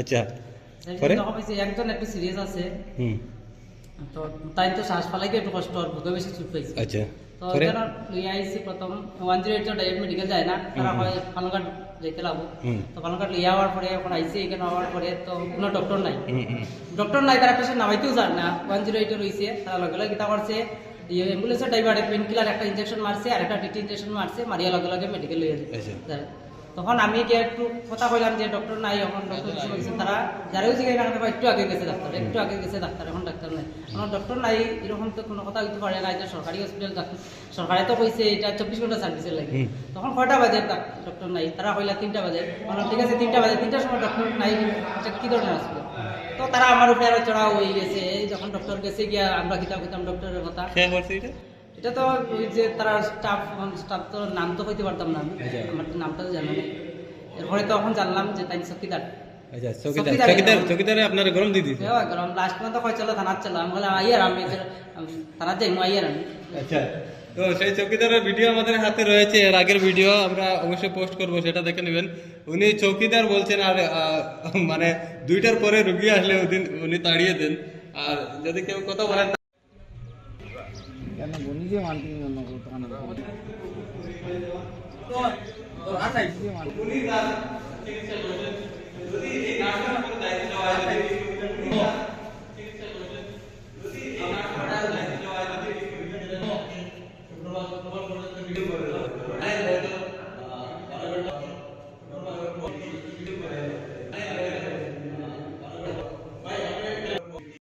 আচ্ছা পরে? একজন একটু সিরিয়াস আছে। হুম। তো তাই তো শ্বাস ফালাইতে একটু কষ্ট আর বুকে বেশি চুট পাইছে আচ্ছা তো এখানে লইয়া আইসি প্রথম one zero eight direct medical যায় না তারা হয় পালনঘাট যেতে লাগবো। তো পালনঘাট লইয়া হওয়ার পরে এখন আইসি এখানে হওয়ার পরে তো কোনো ডক্টর নাই। ডক্টর নাই তারা পেশেন্ট নামাইতেও যান না। ওয়ান জিরো এইটে রয়েছে তারা লগে লগে কিতা করছে ইয়ে অ্যাম্বুলেন্সের ড্রাইভারে পেন কিলার একটা ইঞ্জেকশন মারছে আর একটা টিটি ইঞ্জেকশন মারছে মারিয়া লগে লগে মেডিকেল লইয়া আচ্ছা। যায়। তখন আমি গিয়ে একটু কথা কইলাম যে ডক্টর নাই এখন ডক্টর কিছু। তারা যারাও জিজ্ঞাসা না করতে একটু আগে গেছে ডাক্তার একটু আগে গেছে ডাক্তার এখন ডাক্তার নাই। এখন ডক্টর নাই এরকম তো কোনো কথা হইতে পারে না এটা সরকারি হসপিটাল সরকারে তো কইছে এটা চব্বিশ ঘণ্টা সার্ভিসের লাগে। তখন কয়টা বাজে ডক্টর নাই? তারা কইলা তিনটা বাজে। বললাম ঠিক আছে তিনটা বাজে তিনটার সময় ডক্টর নাই এটা কি ধরনের হসপিটাল তো তারা আমার উপরে আরও চড়া হয়ে গেছে। এই যখন ডক্টর গেছে গিয়া আমরা কিতাব কিতাম ডক্টরের কথা। এটা তো ওই যে তারা স্টাফ স্টাফ তো নাম তো কইতে পারতাম না আমি। আচ্ছা। আমার তো নামটা তো জানা নেই। এরপরে তখন জানলাম যে তাই চকিদার আচ্ছা চকিদার চকিদার- চকিদার চকিদারে আপনার গরম দিয়ে দিছে লাস্ট পর্যন্ত কয় চলো থানার চলো। আমি বললাম আইয়ার আমি থানার যাই আইয়ার আমি। আচ্ছা তো সেই চৌকিদারের ভিডিও আমাদের হাতে রয়েছে। এর আগের ভিডিও আমরা অবশ্যই পোস্ট করব সেটা দেখে নেবেন। উনি চৌকিদার বলছেন আর মানে দুইটার পরে রুগী আসলে উনি তাড়িয়ে দেন। আর যদি কেউ কথা বলেন त्यांना कोणीही मानते মানতে